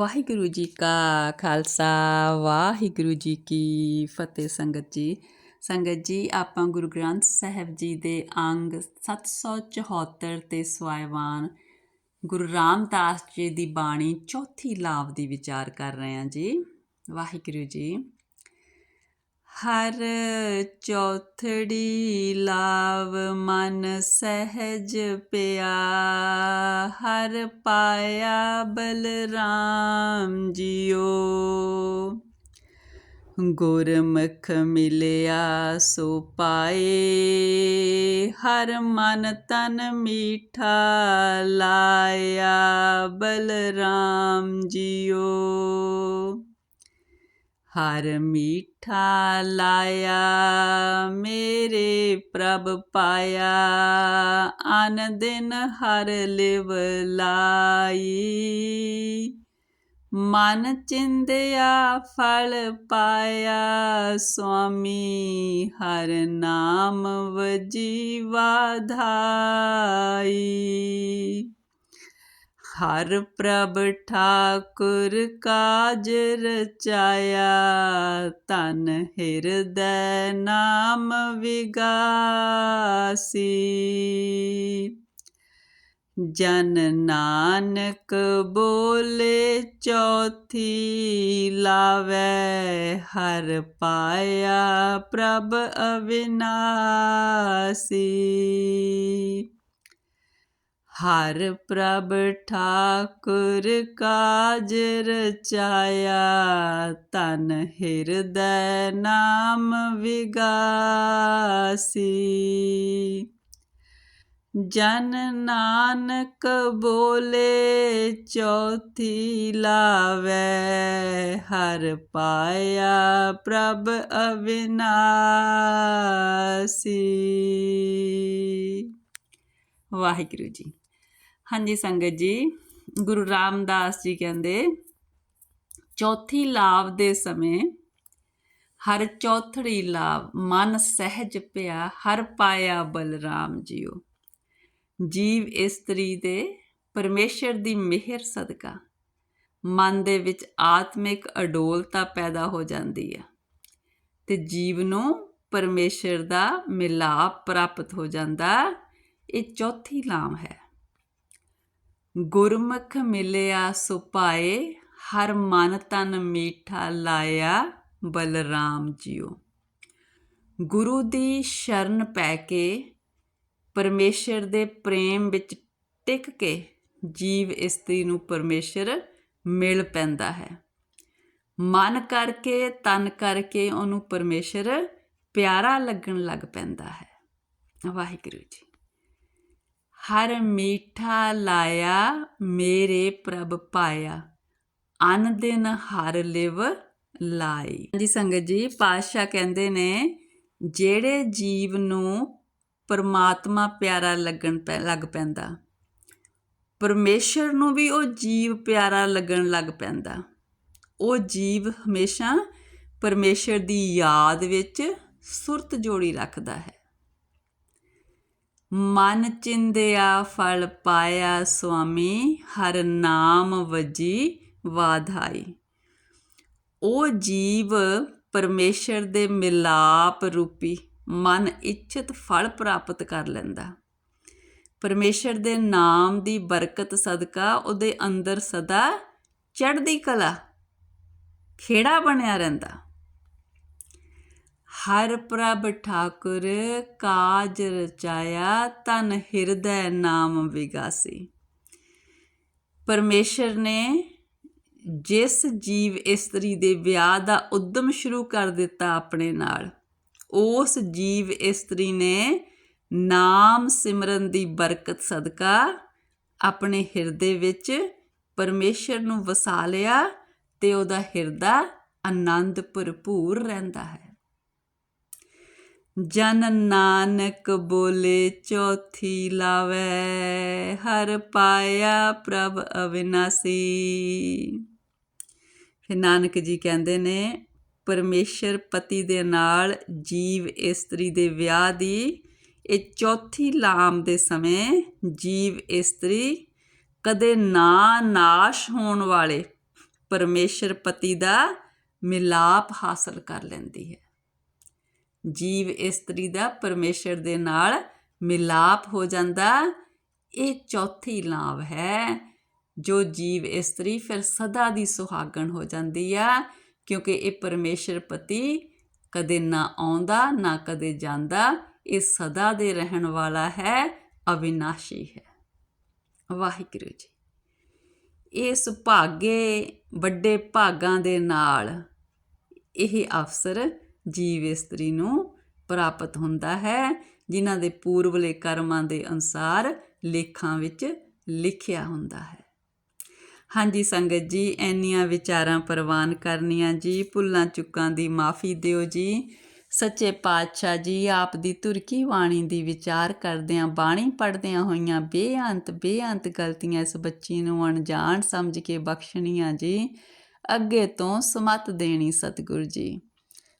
ਵਾਹਿਗੁਰੂ ਜੀ ਕਾ ਖਾਲਸਾ, ਵਾਹਿਗੁਰੂ ਜੀ ਕੀ ਫਤਿਹ ਸੰਗਤ ਜੀ। ਸੰਗਤ ਜੀ, ਆਪਾਂ ਗੁਰੂ ਗ੍ਰੰਥ ਸਾਹਿਬ ਜੀ ਦੇ ਅੰਗ 774 ਤੇ ਸਵਾਇਵਾਨ ਗੁਰੂ ਰਾਮਦਾਸ ਜੀ ਦੀ ਬਾਣੀ ਚੌਥੀ ਲਾਭ ਦੀ ਵਿਚਾਰ ਕਰ ਰਹੇ ਹਾਂ ਜੀ। ਵਾਹਿਗੁਰੂ ਜੀ। ਹਰ ਚੌਥੜੀ ਲਾਵ ਮਨ ਸਹਿਜ ਪਿਆ। ਹਰ ਪਾਇਆ ਬਲਰਾਮ ਜੀਓ। ਗੁਰਮੁਖ ਮਿਲਿਆ ਸੋ ਪਾਏ। ਹਰ ਮਨ ਤਨ ਮੀਠਾ ਲਾਇਆ ਬਲਰਾਮ ਜੀਓ। ਹਰ ਮੀਠਾ ਲਾਇਆ, ਮੇਰੇ ਪ੍ਰਭ ਪਾਇਆ। ਅਨ ਦਿਨ ਹਰ ਲਿਵ ਲਾਈ। ਮਨ ਚਿੰਦਿਆ, ਫਲ ਪਾਇਆ, ਸੁਆਮੀ ਹਰ ਨਾਮ ਵਜੀ ਵਾਧਾਈ ਹਰ ਪ੍ਰਭ ਠਾਕੁਰ ਕਾਜ ਰਚਾਇਆ ਤਨ ਹਿਰਦੈ ਨਾਮ ਵਿਗਾਸੀ। ਜਨ ਨਾਨਕ ਬੋਲੇ ਚੌਥੀ, ਲਾਵੇ ਹਰ ਪਾਇਆ ਪ੍ਰਭ ਅਵਿਨਾਸੀ। ਹਰ ਪ੍ਰਭ ਠਾਕੁਰ ਕਾਜ ਰਚਾਇਆ ਤਨ ਹਿਰਦੈ ਨਾਮ ਵਿਗਾਸੀ। ਜਨ ਨਾਨਕ ਬੋਲੇ, ਚੌਥੀ ਲਾਵੇ, ਹਰ ਪਾਇਆ ਪ੍ਰਭ ਅਵਿਨਾਸੀ। ਵਾਹਿਗੁਰੂ ਜੀ। ਹਾਂਜੀ ਸੰਗਤ ਜੀ, ਗੁਰੂ ਰਾਮਦਾਸ ਜੀ ਕਹਿੰਦੇ, ਚੌਥੀ ਲਾਭ ਦੇ ਸਮੇਂ ਹਰ ਚੌਥੜੀ ਲਾਭ ਮਨ ਸਹਿਜ ਪਿਆ, ਹਰ ਪਾਇਆ ਬਲਰਾਮ ਜੀਓ ਜੀਵ ਇਸਤਰੀ ਦੇ ਪਰਮੇਸ਼ਰ ਦੀ ਮਿਹਰ ਸਦਕਾ, ਮਨ ਦੇ ਵਿੱਚ ਆਤਮਿਕ ਅਡੋਲਤਾ ਪੈਦਾ ਹੋ ਜਾਂਦੀ ਹੈ ਤੇ ਜੀਵ ਨੂੰ ਪਰਮੇਸ਼ਰ ਦਾ ਮਿਲਾਪ ਪ੍ਰਾਪਤ ਹੋ ਜਾਂਦਾ, ਇਹ ਚੌਥੀ ਲਾਮ ਹੈ। ਗੁਰਮੁਖ ਮਿਲਿਆ ਸੁਪਾਏ ਹਰ ਮਨ ਤਨ ਮੀਠਾ ਲਾਇਆ ਬਲਰਾਮ ਜੀਓ। ਗੁਰੂ ਦੀ ਸ਼ਰਨ ਪੈ ਕੇ ਪਰਮੇਸ਼ਰ ਦੇ ਪ੍ਰੇਮ ਵਿੱਚ ਟਿਕ ਕੇ ਜੀਵ ਇਸਤਰੀ ਨੂੰ ਪਰਮੇਸ਼ਰ ਮਿਲ ਪੈਂਦਾ ਹੈ। ਮਨ ਕਰਕੇ, ਤਨ ਕਰਕੇ ਉਹਨੂੰ ਪਰਮੇਸ਼ਰ ਪਿਆਰਾ ਲੱਗਣ ਲੱਗ ਪੈਂਦਾ ਹੈ। ਵਾਹਿਗੁਰੂ ਜੀ। ਹਰ ਮੀਠਾ ਲਾਇਆ, ਮੇਰੇ ਪ੍ਰਭ ਪਾਇਆ। ਅਨ ਦਿਨ ਹਰ ਲਿਵ ਲਾਈ ਜੀ ਸੰਗਤ ਜੀ, ਪਾਤਸ਼ਾਹ ਕਹਿੰਦੇ ਨੇ, ਜਿਹੜੇ ਜੀਵ ਨੂੰ ਪਰਮਾਤਮਾ ਪਿਆਰਾ ਲੱਗਣ ਪੈ, ਲੱਗ ਪੈਂਦਾ, ਪਰਮੇਸ਼ਰ ਨੂੰ ਵੀ ਉਹ ਜੀਵ ਪਿਆਰਾ ਲੱਗਣ ਲੱਗ ਪੈਂਦਾ। ਉਹ ਜੀਵ ਹਮੇਸ਼ਾ ਪਰਮੇਸ਼ਰ ਦੀ ਯਾਦ ਵਿੱਚ ਸੁਰਤ ਜੋੜੀ ਰੱਖਦਾ ਹੈ। ਮਨ ਚਿੰਦਿਆ ਫਲ ਪਾਇਆ ਸੁਆਮੀ, ਹਰ ਨਾਮ ਵਜੀ ਵਾਧਾਈ। ਉਹ ਜੀਵ ਪਰਮੇਸ਼ਰ ਦੇ ਮਿਲਾਪ ਰੂਪੀ ਮਨ ਇੱਛਤ ਫਲ ਪ੍ਰਾਪਤ ਕਰ ਲੈਂਦਾ। ਪਰਮੇਸ਼ਰ ਦੇ ਨਾਮ ਦੀ ਬਰਕਤ ਸਦਕਾ ਉਹਦੇ ਅੰਦਰ ਸਦਾ ਚੜ੍ਹਦੀ ਕਲਾ ਖੇੜਾ ਬਣਿਆ ਰਹਿੰਦਾ। ਹਰ ਪ੍ਰਭ ਠਾਕੁਰ ਕਾਜ ਰਚਾਇਆ ਤਨ ਹਿਰਦੈ ਨਾਮ ਵਿਗਾਸੀ। ਪਰਮੇਸ਼ਰ ਨੇ ਜਿਸ ਜੀਵ ਇਸਤਰੀ ਦੇ ਵਿਆਹ ਦਾ ਉਦਮ ਸ਼ੁਰੂ ਕਰ ਦਿੱਤਾ ਆਪਣੇ ਨਾਲ, ਉਸ ਜੀਵ ਇਸਤਰੀ ਨੇ ਨਾਮ ਸਿਮਰਨ ਦੀ ਬਰਕਤ ਸਦਕਾ ਆਪਣੇ ਹਿਰਦੇ ਵਿੱਚ ਪਰਮੇਸ਼ਰ ਨੂੰ ਵਸਾ ਲਿਆ ਤੇ ਉਹਦਾ ਹਿਰਦਾ ਆਨੰਦ ਭਰਪੂਰ ਰਹਿੰਦਾ ਹੈ। ਜਨ ਨਾਨਕ ਬੋਲੇ ਚੌਥੀ ਲਾਵੇ, ਹਰ ਪਾਇਆ ਪ੍ਰਭ ਅਵਿਨਾਸੀ। ਫਿਰ ਨਾਨਕ ਜੀ ਕਹਿੰਦੇ ਨੇ, ਪਰਮੇਸ਼ਰ ਪਤੀ ਦੇ ਨਾਲ ਜੀਵ ਇਸਤਰੀ ਦੇ ਵਿਆਹ ਦੀ, ਇਹ ਚੌਥੀ ਲਾਮ ਦੇ ਸਮੇਂ ਜੀਵ ਇਸਤਰੀ ਕਦੇ ਨਾ ਨਾਸ਼ ਹੋਣ ਵਾਲੇ ਪਰਮੇਸ਼ਰ ਪਤੀ ਦਾ ਮਿਲਾਪ ਹਾਸਲ ਕਰ ਲੈਂਦੀ ਹੈ। ਜੀਵ ਇਸਤਰੀ ਦਾ ਪਰਮੇਸ਼ਰ ਦੇ ਨਾਲ ਮਿਲਾਪ ਹੋ ਜਾਂਦਾ। ਇਹ ਚੌਥੀ ਲਾਭ ਹੈ, ਜੋ ਜੀਵ ਇਸਤਰੀ ਫਿਰ ਸਦਾ ਦੀ ਸੁਹਾਗਣ ਹੋ ਜਾਂਦੀ ਆ, ਕਿਉਂਕਿ ਇਹ ਪਰਮੇਸ਼ਰ ਪਤੀ ਕਦੇ ਨਾ ਆਉਂਦਾ, ਨਾ ਕਦੇ ਜਾਂਦਾ, ਇਹ ਸਦਾ ਦੇ ਰਹਿਣ ਵਾਲਾ ਹੈ, ਅਵਿਨਾਸ਼ੀ ਹੈ। ਵਾਹਿਗੁਰੂ ਜੀ, ਇਸ ਭਾਗੇ ਵੱਡੇ ਭਾਗਾਂ ਦੇ ਨਾਲ ਇਹ ਅਵਸਰ ਜੀਵ ਇਸਤਰੀ ਨੂੰ ਪ੍ਰਾਪਤ ਹੁੰਦਾ ਹੈ, ਜਿਨ੍ਹਾਂ ਦੇ ਪੂਰਵਲੇ ਕਰਮਾਂ ਦੇ ਅਨਸਾਰ ਲੇਖਾਂ ਵਿੱਚ ਲਿਖਿਆ ਹੁੰਦਾ ਹੈ। ਹਾਂਜੀ ਸੰਗਤ ਜੀ ਐਨੀਆਂ ਵਿਚਾਰਾਂ ਪ੍ਰਵਾਨ ਕਰਨੀਆਂ ਜੀ, ਭੁੱਲਾਂ ਚੁੱਕਾਂ ਦੀ ਮਾਫੀ ਦਿਓ ਜੀ। ਸੱਚੇ ਪਾਤਸ਼ਾਹ ਜੀ, ਆਪ ਦੀ ਤੁਰਕੀ ਬਾਣੀ ਦੀ ਵਿਚਾਰ ਕਰਦਿਆਂ ਬਾਣੀ ਪੜਦਿਆਂ ਹੋਈਆਂ ਬੇਅੰਤ ਬੇਅੰਤ ਗਲਤੀਆਂ ਇਸ ਬੱਚੀ ਨੂੰ ਅਣਜਾਣ ਸਮਝ ਕੇ ਬਖਸ਼ਣੀਆਂ ਜੀ। ਅੱਗੇ ਤੋਂ ਸਮਤ ਦੇਣੀ ਸਤਿਗੁਰੂ ਜੀ।